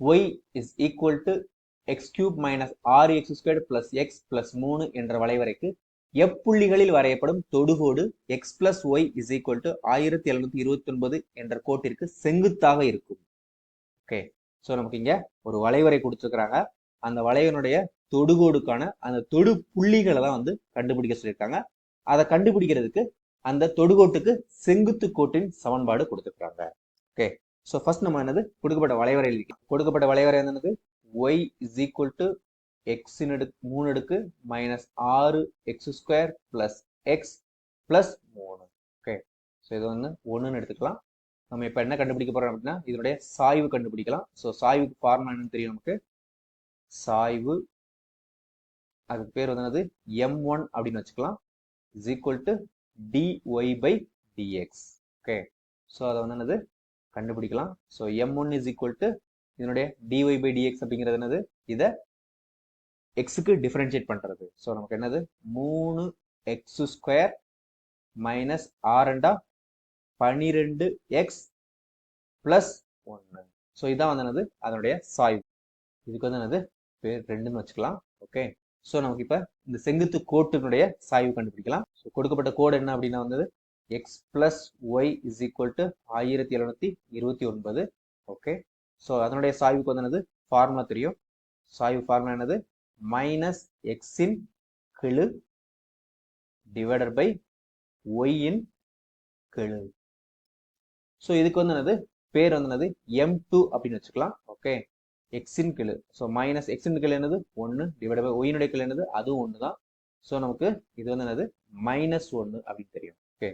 Y is equal to x cube minus ஆறு x square plus x plus மூணு என்ற வளைவரைக்கு எப்புள்ளிகளில் வரையப்படும் தொடுகோடு x plus y is equal to ஆயிரத்தி எழுநூத்தி இருபத்தி ஒன்பது என்ற கோட்டிற்கு செங்குத்தாக இருக்கும். ஓகே ஸோ நமக்கு இங்க ஒரு வளைவரை கொடுத்துருக்குறாங்க. அந்த வளைவனுடைய தொடுகோடுக்கான அந்த தொடு புள்ளிகளை தான் வந்து கண்டுபிடிக்க சொல்லியிருக்காங்க. அதை கண்டுபிடிக்கிறதுக்கு அந்த தொடுகோட்டுக்கு செங்குத்து கோட்டின் சமன்பாடு கொடுத்துருக்காங்க ஓகே ஸோ ஃபர்ஸ்ட் நம்ம என்னது? கொடுக்கப்பட்ட வளைவரை எழுதிக்கலாம். கொடுக்கப்பட்ட வளைவரை என்னது? ஒய் இஸ் ஈக்குவல் டு எக்ஸின் அடுக்கு மூணு அடுக்கு மைனஸ் ஆறு x square plus x plus மூணு. ஓகே ஸோ இது வந்து ஒன்றுன்னு எடுத்துக்கலாம். நம்ம இப்போ என்ன கண்டுபிடிக்க போகிறோம் அப்படின்னா இதனுடைய சாய்வு கண்டுபிடிக்கலாம். ஸோ சாய்வுக்கு ஃபார்முலா என்னன்னு தெரியும் நமக்கு? சாய்வு அதுக்கு பேர் வந்து என்னது? எம் ஒன் அப்படின்னு வச்சுக்கலாம். Is equal to dy by dx okay so அதை வந்து என்னது? கண்டுபிடிக்கலாம். So m one is equal to இதனுடைய டிஒய் பை டிஎக்ஸ் அப்படிங்கிறது என்னது? இதை எக்ஸுக்கு டிஃபரன்ஷியேட் பண்ணுறது ஸோ நமக்கு என்னது? மூணு எக்ஸ் ஸ்கொயர் மைனஸ் ஆரண்டா பனிரெண்டு எக்ஸ் ப்ளஸ் ஒன்று ஸோ இதான் வந்து என்னது? அதனுடைய சாய்வு. இதுக்கு வந்து என்னது? பேர் ரெண்டுன்னு வச்சுக்கலாம். ஓகே ஸோ நமக்கு இப்போ இந்த செங்குத்து கோட்டினுடைய சாய்வு கண்டுபிடிக்கலாம். ஸோ கொடுக்கப்பட்ட கோடு என்ன அப்படின்னா வந்தது? X plus y is equal to ஆயிரத்தி எழுநூத்தி இருபத்தி ஒன்பது. ஓகே ஸோ அதனுடைய சாய்வுக்கு வந்து என்னது? ஃபார்முலா தெரியும். சாய்வு ஃபார்முலா என்னது? மைனஸ் எக்ஸின் கிழு டிவைடட் பை ஒய்யின் கெழு. ஸோ இதுக்கு வந்து என்னது? பேர் வந்து என்னது? எம் டூ அப்படின்னு வச்சுக்கலாம். ஓகே எக்ஸின் கெழு. ஸோ மைனஸ் எக்ஸின் கெழு என்னது? ஒன்று டிவைட் பை ஒயினுடைய கெழு என்னது? அதுவும் ஒன்று தான் ஸோ நமக்கு இது வந்து என்னது? மைனஸ் ஒன்று அப்படின்னு தெரியும். ஓகே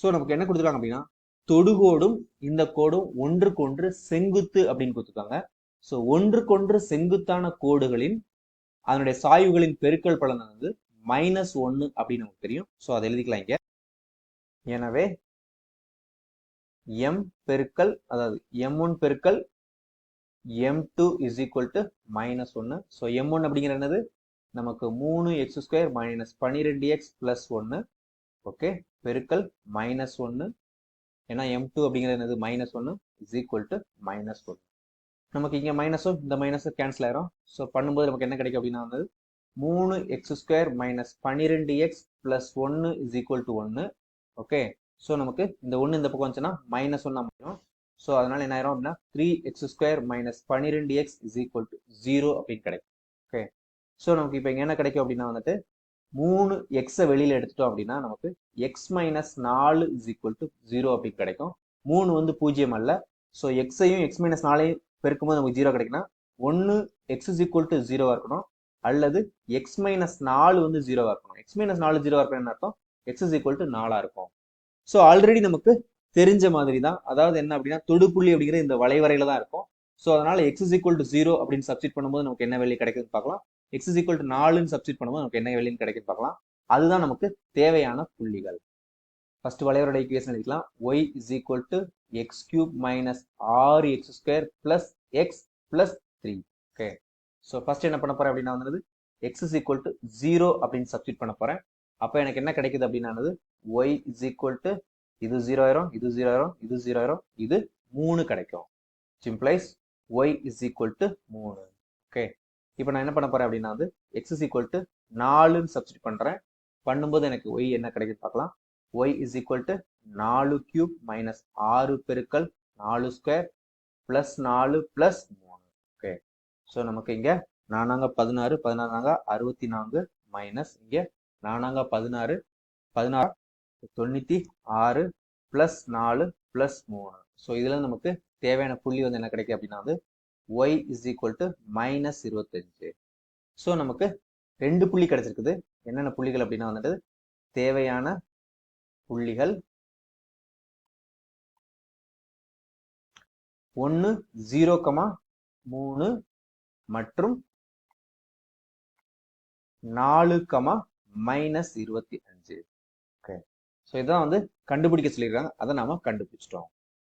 ஸோ நமக்கு என்ன கொடுத்துருக்காங்க அப்படின்னா தொடுகோடும் இந்த கோடும் ஒன்றுக்கொன்று செங்குத்து அப்படின்னு கொடுத்துருக்காங்க. ஸோ ஒன்றுக்கொன்று செங்குத்தான கோடுகளின் அதனுடைய சாய்வுகளின் பெருக்கல் பலன் வந்து மைனஸ் ஒன்று அப்படின்னு நமக்கு தெரியும். ஸோ அதை எழுதிக்கலாம் இங்க. எனவே எம் பெருக்கல் அதாவது எம் ஒன் பெருக்கல் m two is equal to minus ஒன்று ஸோ எம் ஒன் அப்படிங்கிற என்னது? நமக்கு மூணு எக்ஸ் ஸ்கொயர் மைனஸ் பன்னிரெண்டு எக்ஸ் பிளஸ் ஒன்று ஓகே பெருக்கல் மைனஸ் ஒன்று ஏன்னா எம் டூ அப்படிங்கிறது என்னது? மைனஸ் ஒன்று இஸ் ஈக்குவல் டு மைனஸ் ஒன்று நமக்கு இங்கே மைனஸும் இந்த மைனஸும் கேன்சல் ஆயிரும். ஸோ பண்ணும்போது நமக்கு என்ன கிடைக்கும் அப்படின்னா வந்து மூணு எக்ஸ் ஸ்கொயர் மைனஸ் பன்னிரெண்டு எக்ஸ் பிளஸ் ஒன்று இஸ் ஈக்குவல் டு ஒன்று ஓகே ஸோ நமக்கு இந்த ஒன்று இந்த பக்கம் வந்துச்சுன்னா மைனஸ் ஒன்று அமையும் ஸோ அதனால என்ன ஆயிரும் அப்படின்னா த்ரீ எக்ஸ் ஸ்கொயர் மைனஸ் பன்னிரெண்டு x is equal to zero அப்படின்னு கிடைக்கும். ஓகே ஸோ நமக்கு இப்போ இங்கே என்ன கிடைக்கும் அப்படின்னா வந்துட்டு மூணு எக்ஸை வெளியில் எடுத்துட்டோம் அப்படின்னா நமக்கு எக்ஸ் மைனஸ் நாலு இஸ் ஈக்குவல் டு ஜீரோ அப்படின்னு கிடைக்கும். மூணு வந்து பூஜ்ஜியம் அல்ல. ஸோ எக்ஸையும் எக்ஸ் மைனஸ் நாலையும் பெருக்கும்போது நமக்கு ஜீரோ கிடைக்குன்னா ஒன்று எக்ஸ் இஸ் ஈக்குவல் டு ஜீரோவாக இருக்கணும். அல்லது எக்ஸ் மைனஸ் நாலு வந்து ஜீரோவாக இருக்கணும். எக்ஸ் மைனஸ் நாலு ஜீரோவாக இருக்கணும் அர்த்தம்? எக்ஸ் இஸ் ஈக்குவல் டு நாலாக இருக்கும். ஸோ ஆல்ரெடி நமக்கு தெரிஞ்ச மாதிரி தான். அதாவது என்ன அப்படின்னா தொடுப்புள்ளி அப்படிங்கிற இந்த வளைவரையில தான் இருக்கும். ஸோ அதனால x is equal to zero அப்படின்னு சப்ஸ்டிட் பண்ணும்போது நமக்கு என்ன வெளியே கிடைக்குதுன்னு பார்க்கலாம். எக்ஸ் இஸ் ஈக்குவல் டு நாலுன்னு சப்ஸ்டிட் பண்ணும்போது நமக்கு என்ன வெளியும் கிடைக்குன்னு பார்க்கலாம். அதுதான் நமக்கு தேவையான புள்ளிகள். ஃபர்ஸ்ட் வளைவரோட ஈக்குவேஷன் எழுதிக்கலாம். Y is equal to x cube minus ஆறு x square plus x plus three okay so first என்ன பண்ண போறேன் அப்படின்னா வந்து x is equal to zero அப்படின்னு சப்ஸ்டிட் பண்ண போறேன். அப்போ எனக்கு என்ன கிடைக்குது அப்படின்னா ஒய் இஸ் ஈக்குவல் டு இது ஜீரோ ஆயிரும் இது ஜீரோ ஆயிரும் இது ஜீரோ ஆயிரும் இது மூணு கிடைக்கும். Simplify y is equal to மூணு. ஓகே இப்போ நான் என்ன பண்ண போறேன் அப்படின்னா வந்து எக்ஸ் இஸ் ஈக்குவல் டு நாலுன்னு சப்ஸ்டிட் பண்றேன். பண்ணும்போது எனக்கு ஒய் என்ன கிடைக்குது பார்க்கலாம். ஒய் இஸ் ஈக்குவல் டு நாலு கியூப் மைனஸ் ஆறு பெருக்கல் நாலு ஸ்கொயர் பிளஸ் நாலு பிளஸ் மூணு. ஓகே ஸோ நமக்கு இங்க நானாங்க பதினாறு பதினாறாங்க அறுபத்தி நான்கு மைனஸ் இங்க நானாங்க பதினாறு பதினாறு தொண்ணூத்தி ஆறு பிளஸ் நாலு பிளஸ் மூணு. ஸோ இதுல நமக்கு தேவையான புள்ளி வந்து என்ன கிடைக்கும் அப்படின்னா வந்து y is equal to minus இருபத்தஞ்சு. ஸோ நமக்கு ரெண்டு புள்ளி கிடைச்சிருக்குது. என்னென்ன புள்ளிகள் அப்படின்னா வந்துட்டு தேவையான புள்ளிகள் ஒன்று ஜீரோ கமா மூணு மற்றும் நாலு கமா மைனஸ் இருபத்தி அஞ்சு. ஓகே ஸோ இதான் வந்து கண்டுபிடிக்க சொல்லியிருக்காங்க. அதை நாம கண்டுபிடிச்சிட்டோம்.